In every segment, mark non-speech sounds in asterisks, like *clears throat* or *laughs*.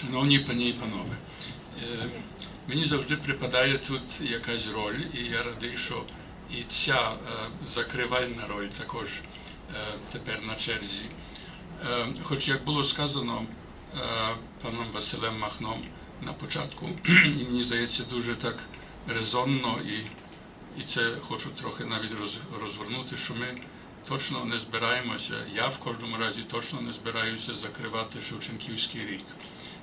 Шановні пані і панове, е, мені завжди припадає тут якась роль, і я радий, що і ця е, закривальна роль також е, тепер на черзі. Хоч, як було сказано паном Василем Махном на початку, і мені здається, дуже так резонно, і, це хочу трохи навіть роз, розгорнути, що ми точно не збираємося, я в кожному разі точно не збираюся закривати Шевченківський рік.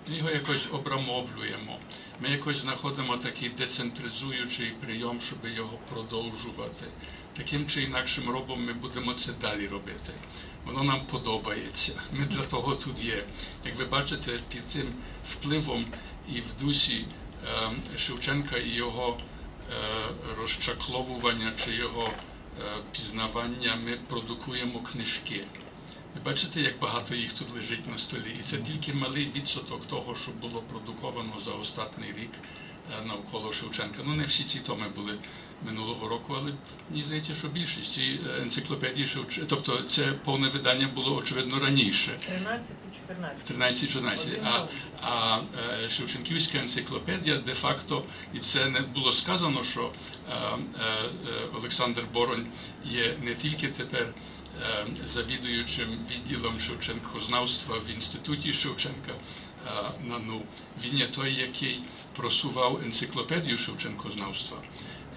Ми його якось обрамовлюємо. Ми якось знаходимо такий децентризуючий прийом, щоб його продовжувати. Таким чи інакшим робом ми будемо це далі робити. Воно нам подобається. Ми для того тут є. Як ви бачите, під тим впливом і в дусі е, Шевченка і його е, розчакловування чи його пізнавання ми продукуємо книжки. Ви бачите, як багато їх тут лежить на столі. І це тільки малий відсоток того, що було продуковано за останній рік е, навколо Шевченка. Ну, не всі ці томи були минулого року, але мені здається, що більшість ці е, енциклопедії Шевченка, тобто це повне видання було очевидно раніше. 13 і 14. 13-14. А, а е, Шевченківська енциклопедія де-факто, і це не було сказано, що е, е, е, Олександр Боронь є не тільки тепер е, завідуючим відділом Шевченкознавства в інституті Шевченка НАНУ, він є той, який просував енциклопедію Шевченкознавства.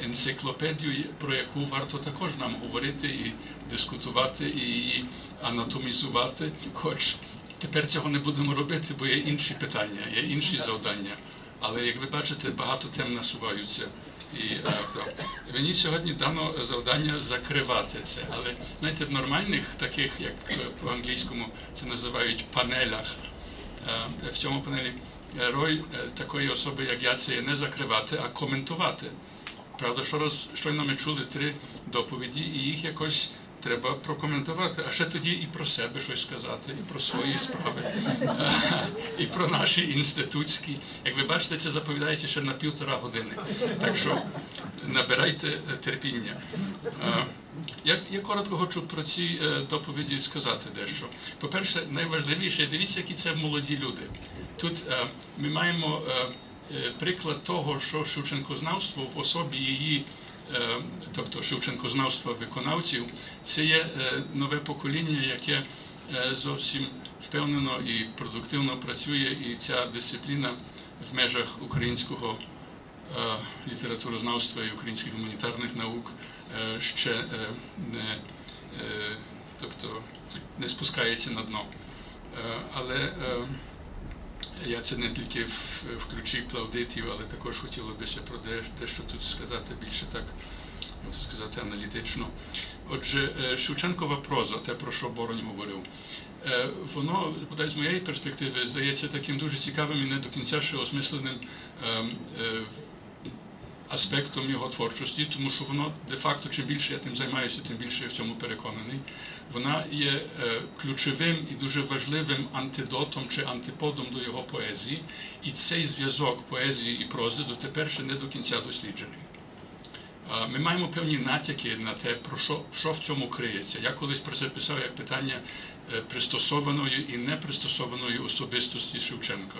Енциклопедію, про яку варто також нам говорити і дискутувати, і її анатомізувати, хоч Тепер цього не будемо робити, бо є інші питання, є інші завдання. Але як ви бачите, багато тем насуваються. І е, мені сьогодні дано завдання закривати це. Але знаєте, в нормальних таких, як е, по-англійському це називають панелях, в цьому панелі е, роль е, такої особи, як я, це є не закривати, а коментувати. Правда, що роз, щойно ми чули три доповіді, і їх якось треба прокоментувати, а ще тоді і про себе щось сказати, і про свої справи, *laughs* і про наші інститутські. Як ви бачите, це заповідається ще на півтора години. Так що набирайте е, терпіння. Я, я коротко хочу про ці е, доповіді сказати дещо. По-перше, найважливіше, дивіться, які це молоді люди. Тут е, ми маємо е, приклад того, що Шевченкознавство в особі її тобто Шевченкознавства виконавців, це є нове покоління, яке зовсім впевнено і продуктивно працює, і ця дисципліна в межах українського літературознавства і українських гуманітарних наук е, ще е, не, е, тобто, не спускається на дно. Але я це не тільки в, ключі плаудитів, але також хотіло би ще про де, дещо тут сказати більше так, як сказати, аналітично. Отже, Шевченкова проза, те, про що Боронь говорив, воно, бодай з моєї перспективи, здається таким дуже цікавим і не до кінця ще осмисленим е, е, аспектом його творчості, тому що воно де-факто, чим більше я тим займаюся, тим більше я в цьому переконаний. Вона є е, ключовим і дуже важливим антидотом чи антиподом до його поезії, і цей зв'язок поезії і прози дотепер ще не до кінця досліджений. Ми маємо певні натяки на те, про що, що в цьому криється. Я колись про це писав як питання е, пристосованої і непристосованої особистості Шевченка.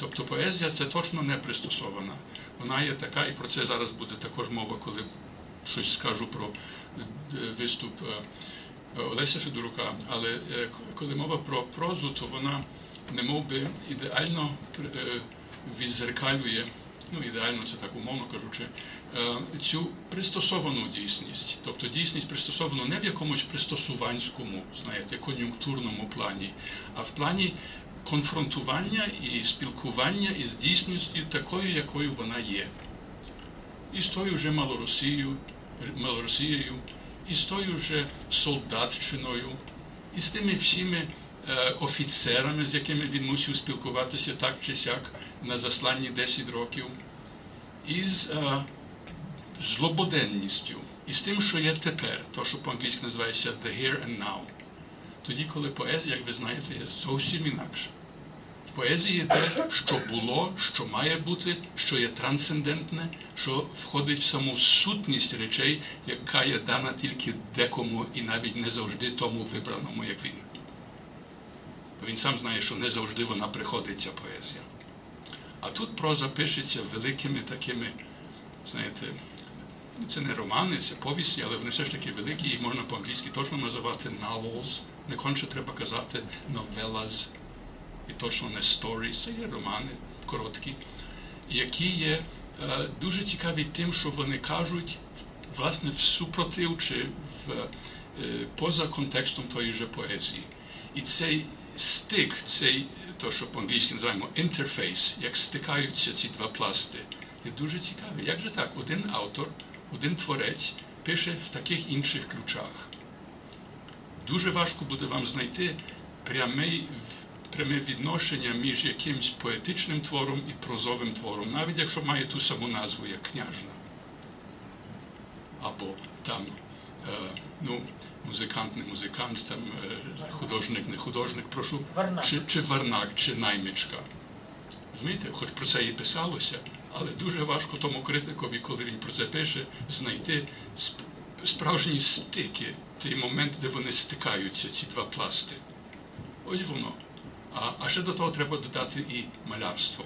Тобто поезія це точно не пристосована. Вона є така, і про це зараз буде також мова, коли щось скажу про е, виступ е, Олеся Федорука. Але е, коли мова про прозу, то вона не би ідеально відзеркалює, ну ідеально це так умовно кажучи, цю пристосовану дійсність. Тобто дійсність пристосовану не в якомусь пристосуванському, знаєте, кон'юнктурному плані, а в плані конфронтування і спілкування із дійсністю такою, якою вона є. І з тою же малоросією, малоросією, і з тою же солдатчиною, і з тими всіми е, офіцерами, з якими він мусив спілкуватися так чи сяк на засланні 10 років, і з е, злободенністю, і з тим, що є тепер, то, що по-англійськи називається the here and now. Тоді, коли поезія, як ви знаєте, є зовсім інакша. В поезії є те, що було, що має бути, що є трансцендентне, що входить в саму сутність речей, яка є дана тільки декому і навіть не завжди тому вибраному, як він. бо він сам знає, що не завжди вона приходить, ця поезія. А тут проза пишеться великими такими, знаєте, це не романи, це повісті, але вони все ж таки великі, їх можна по-англійськи точно називати novels, не конче треба казати novellas, і точно не stories, це є романи короткі, які є дуже цікаві тим, що вони кажуть власне в супротив чи в, поза контекстом тої же поезії. І цей стик, цей, то, що по-англійськи називаємо інтерфейс, як стикаються ці два пласти, є дуже цікавий. Як же так? Один автор, один творець пише в таких інших ключах. Дуже важко буде вам знайти прямий, пряме відношення між якимсь поетичним твором і прозовим твором, навіть якщо має ту саму назву, як княжна. Або там е, ну, музикант, не музикант, там е, художник, не художник, прошу, Варнак. чи, чи варнак, чи наймичка. Розумієте, хоч про це і писалося, але дуже важко тому критикові, коли він про це пише, знайти справжні стики, той момент, де вони стикаються, ці два пласти. Ось воно. А, а ще до того треба додати і малярство,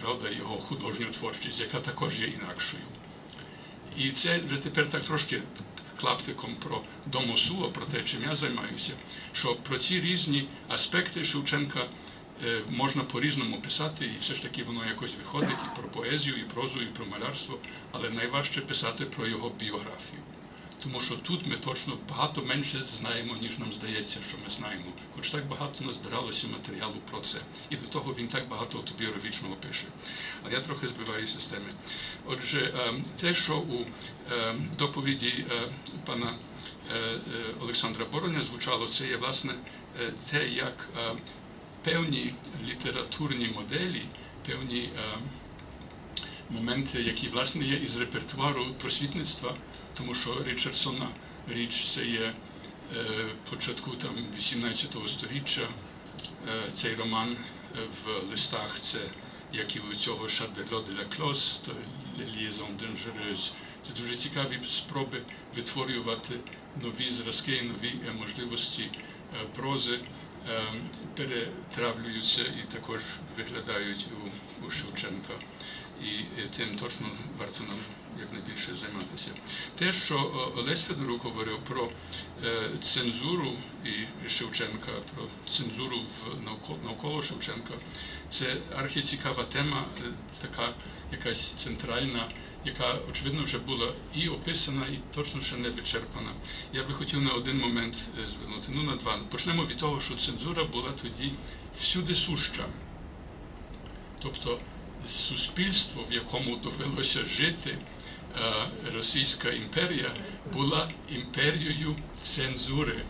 правда, його художню творчість, яка також є інакшою. І це вже тепер так трошки клаптиком про домосула, про те, чим я займаюся, що про ці різні аспекти Шевченка е, можна по-різному писати, і все ж таки воно якось виходить і про поезію, і прозу, і про малярство, але найважче писати про його біографію. Тому що тут ми точно багато менше знаємо, ніж нам здається, що ми знаємо. Хоч так багато назбиралося матеріалу про це. І до того він так багато автобіографічного пише. Але я трохи збиваюся з теми. Отже, е, те, що у е, доповіді е, пана Олександра Бороня звучало, це є власне те, як певні літературні моделі, певні моменти, які власне є із репертуару просвітництва, тому що Річардсона річ це є е, початку там 18 століття. Е, цей роман е, в листах це як і у цього Шадело де ла Клос, Liaison Dangereuse. Це дуже цікаві спроби витворювати нові зразки, нові можливості прози, перетравлюються і також виглядають у, Шевченка. І цим точно варто нам якнайбільше займатися. Те, що е, Олесь Федорук говорив про е, цензуру і Шевченка, про цензуру в навко- навколо Шевченка, це архіцікава тема, е, така якась центральна, яка очевидно вже була і описана, і точно ще не вичерпана. Я би хотів на один момент звернути, ну на два. Почнемо від того, що цензура була тоді всюди суща. Тобто суспільство, в якому довелося жити, Російська імперія була імперією цензури.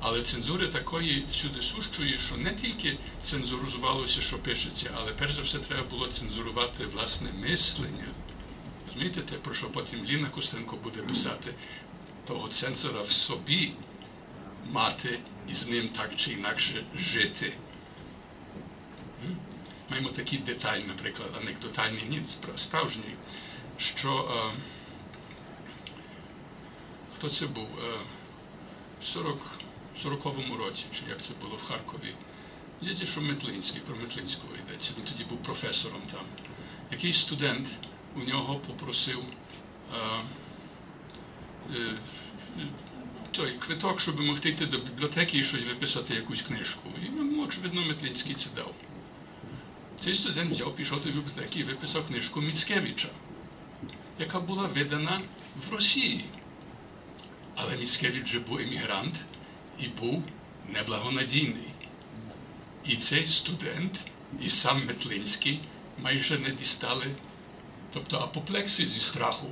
Але цензури такої всюди сущої, що не тільки цензурувалося, що пишеться, але перш за все треба було цензурувати власне мислення. Розумієте, те, про що потім Ліна Костенко буде писати, того цензора в собі мати і з ним так чи інакше жити. Маємо такий деталь, наприклад, анекдотальний, ні, справжній, що е, хто це був? Е, в 40, 40-му році, чи як це було в Харкові. Діти, що Метлинський, про Метлинського йдеться, він тоді був професором там. Якийсь студент у нього попросив е, е, той квиток, щоб могти йти до бібліотеки і щось виписати якусь книжку. І йому, очевидно, Метлинський це дав. Цей студент взяв, пішов до бібліотеки і виписав книжку Міцкевича, яка була видана в Росії. Але Міцкевич вже був емігрант і був неблагонадійний. І цей студент, і сам Метлинський майже не дістали, тобто апоплексії зі страху.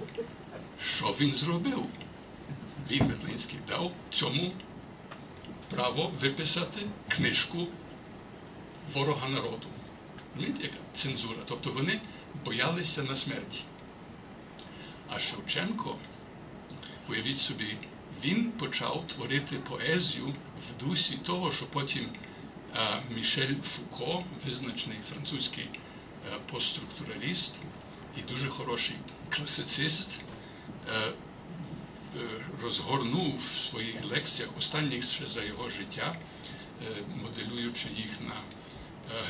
Що він зробив? Він Метлинський дав цьому право виписати книжку ворога народу. Розумієте, яка цензура? Тобто вони боялися на смерті. А Шевченко, уявіть собі, він почав творити поезію в дусі того, що потім е, Мішель Фуко, визначений французький е, постструктураліст і дуже хороший класицист, е, розгорнув в своїх лекціях, останніх ще за його життя, моделюючи їх на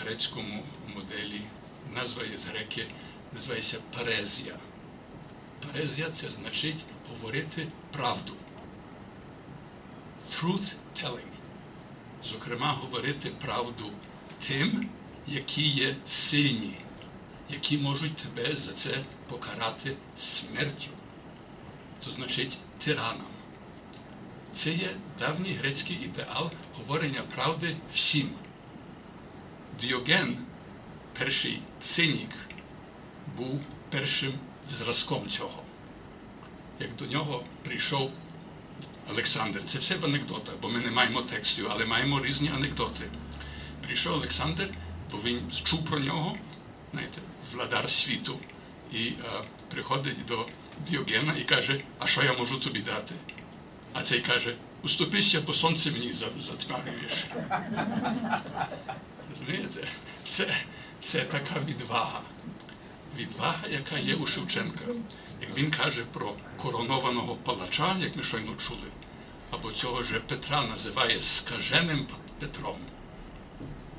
грецькому моделі. Назва є з греки, називається парезія. Парезія це значить говорити правду. Truth telling. Зокрема, говорити правду тим, які є сильні, які можуть тебе за це покарати смертю. То значить тиранам. Це є давній грецький ідеал говорення правди всім. Діоген, перший цинік, був першим зразком цього. Як до нього прийшов Олександр, це все в анекдотах, бо ми не маємо текстів, але маємо різні анекдоти. Прийшов Олександр, бо він чув про нього, знаєте, владар світу, і е, приходить до Діогена і каже, а що я можу тобі дати? А цей каже, уступися, бо сонце мені за- затьмарюєш. Розумієте? Це, це така відвага. Відвага, яка є у Шевченка. Як він каже про коронованого палача, як ми щойно чули, або цього ж Петра називає скаженим Петром.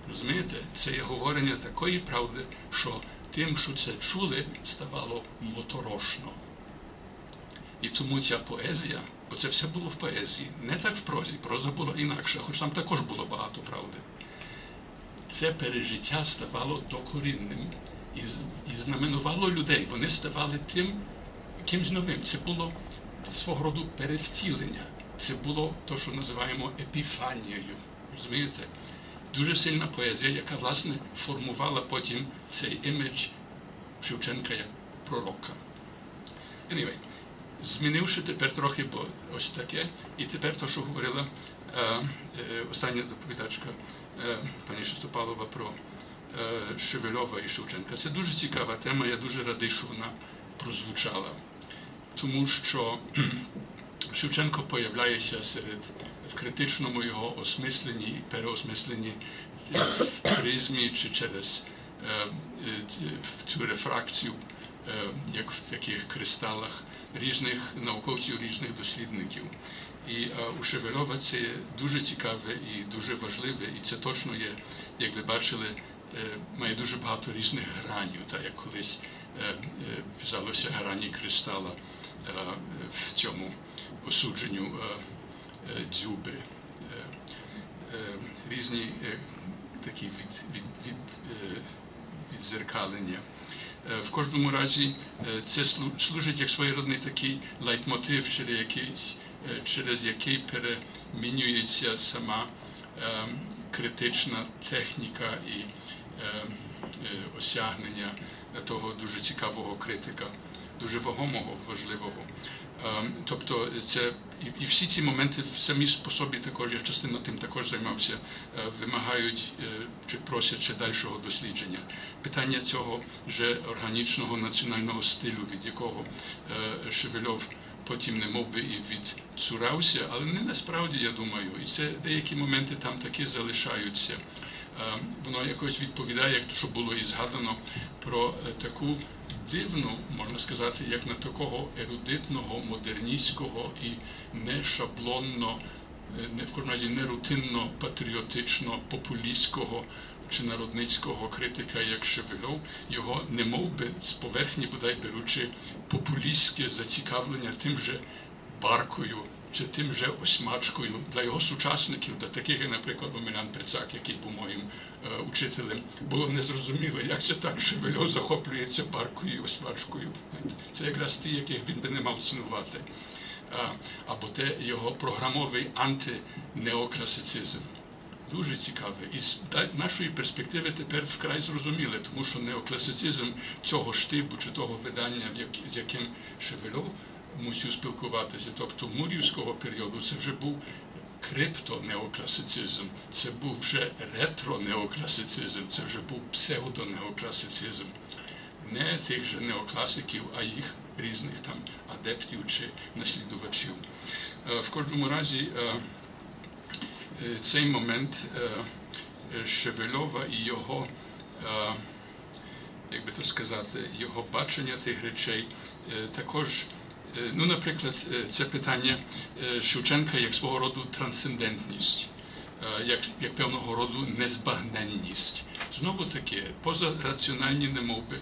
Розумієте, це є говорення такої правди, що тим, що це чули, ставало моторошно. І тому ця поезія, бо це все було в поезії, не так в прозі, проза була інакша, хоч там також було багато правди. Це пережиття ставало докорінним і, і знаменувало людей. Вони ставали тим кимсь новим. Це було свого роду перевтілення. Це було те, що називаємо епіфанією. Розумієте? Дуже сильна поезія, яка власне формувала потім цей імідж Шевченка як пророка. Anyway, змінивши тепер трохи, бо ось таке, і тепер те, що говорила е, е, остання доповідачка е, пані Шестопалова про Шевельова і Шевченка. Це дуже цікава тема, я дуже радий, що вона прозвучала. Тому що *clears throat* Шевченко появляється серед в критичному його осмисленні і переосмисленні е, в призмі чи через е, е, в цю рефракцію, е, як в таких кристалах різних науковців, різних дослідників. І е, у Шевельова це дуже цікаве і дуже важливе, і це точно є, як ви бачили, е, має дуже багато різних гранів, так як колись е, е, писалося грані кристала е, в цьому осудженню е, е, дзюби. Е, е, Різні е, такі від, від, від, е, відзеркалення. Е, В кожному разі е, це слу- служить як своєрідний такий лайтмотив, через який, е, через який перемінюється сама е, критична техніка і е, е, осягнення того дуже цікавого критика, дуже вагомого, важливого. Е, Тобто це і, всі ці моменти самі по собі також, я частину тим також займався, е, вимагають е, чи просять ще дальшого дослідження. Питання цього вже органічного національного стилю, від якого е, Шевельов потім не мов би і відцурався, але не насправді, я думаю, і це деякі моменти там таки залишаються. Воно якось відповідає, як що було і згадано, про е, таку дивну, можна сказати, як на такого ерудитного, модерністського і не шаблонно, е, не в кожному разі не рутинно, патріотично, популістського чи народницького критика, як Шевельов, його не мов би з поверхні, бодай беручи популістське зацікавлення тим же баркою чи тим же осьмачкою для його сучасників, для таких, як, наприклад, Омелян Прицак, який був моїм е, учителем, було незрозуміло, як це так Шевельов захоплюється баркою і осьмачкою. Це якраз ті, яких він би не мав цінувати. Або те його програмовий антинеокласицизм. Дуже цікаве. І з нашої перспективи тепер вкрай зрозуміле, тому що неокласицизм цього штибу чи того видання, з яким Шевельов мусив спілкуватися, тобто мурівського періоду, це вже був криптонеокласицизм, це був вже ретро-неокласицизм, це вже був псевдонеокласицизм. Не тих же неокласиків, а їх різних там адептів чи наслідувачів. Е, В кожному разі е, е, цей момент Шевельова і його, як би то сказати, його бачення тих речей також. Е, Ну, наприклад, е, це питання е, Шевченка як свого роду трансцендентність. е, як, як певного роду незбагненність. Знову таки, позараціональні немовби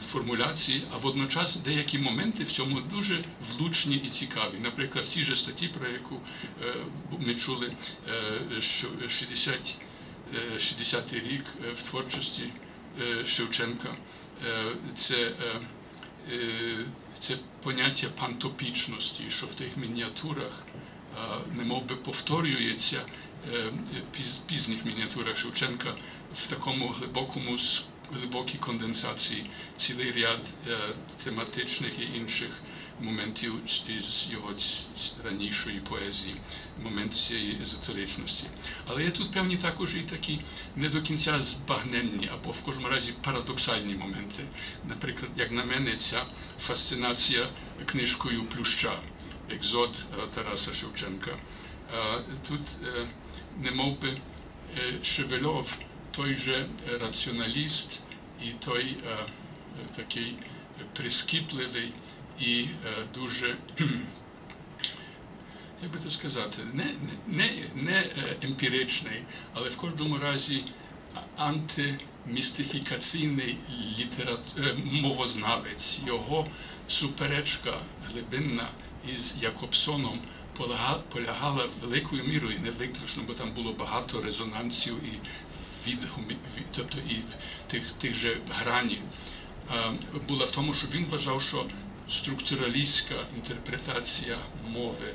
формуляції, а водночас деякі моменти в цьому дуже влучні і цікаві. Наприклад, в цій же статті, про яку ми чули, що 60 е, 60-й рік в творчості Шевченка. Е, Це, е, е, це поняття пантопічності, що в тих мініатурах е, немов би повторюється пізніх мініатурах Шевченка в такому глибокому глибокій конденсації цілий ряд тематичних і інших моментів із його ранішої поезії, момент цієї езотеричності. Але є тут певні також і такі не до кінця збагненні або в кожному разі парадоксальні моменти. Наприклад, як на мене, ця фасцинація книжкою Плюща, екзод Тараса Шевченка. Тут е, не мов би е, Шевельов, той же раціоналіст і той е, такий прискіпливий і е, дуже *clears throat* як би то сказати, не, не, не, е, емпіричний, але в кожному разі антимістифікаційний літерат... е, мовознавець. Його суперечка глибинна із Якобсоном полягала великою мірою, не виключно, бо там було багато резонансів і від- тобто і тих, тих же гранів була в тому, що він вважав, що структуралістська інтерпретація мови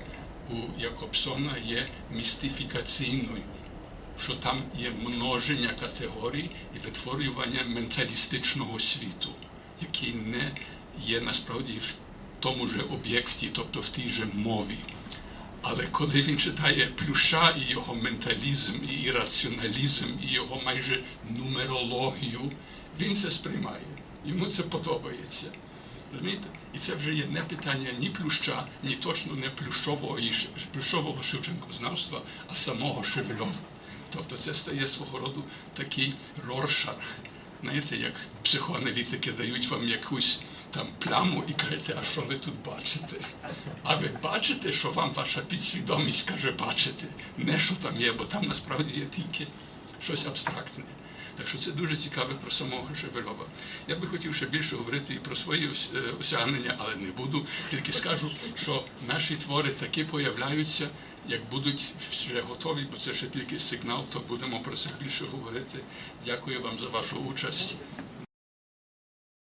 у Якобсона є містифікаційною, що там є множення категорій і витворювання менталістичного світу, який не є насправді в тому же об'єкті, тобто в тій же мові. Але коли він читає Плюща і його менталізм, і ірраціоналізм, і його майже нумерологію, він це сприймає. Йому це подобається. Розумієте? І це вже є не питання ні плюща, ні точно не плющового, плющового Шевченкознавства, а самого Шевельова. Тобто це стає свого роду такий роршах. Знаєте, як психоаналітики дають вам якусь там пляму і кажете, а що ви тут бачите? А ви бачите, що вам ваша підсвідомість каже бачити, не що там є, бо там насправді є тільки щось абстрактне. Так що це дуже цікаве про самого Шевельова. Я би хотів ще більше говорити і про свої е, осягнення, але не буду. Тільки скажу, що наші твори таки появляються, як будуть вже готові, бо це ще тільки сигнал, то будемо про це більше говорити. Дякую вам за вашу участь.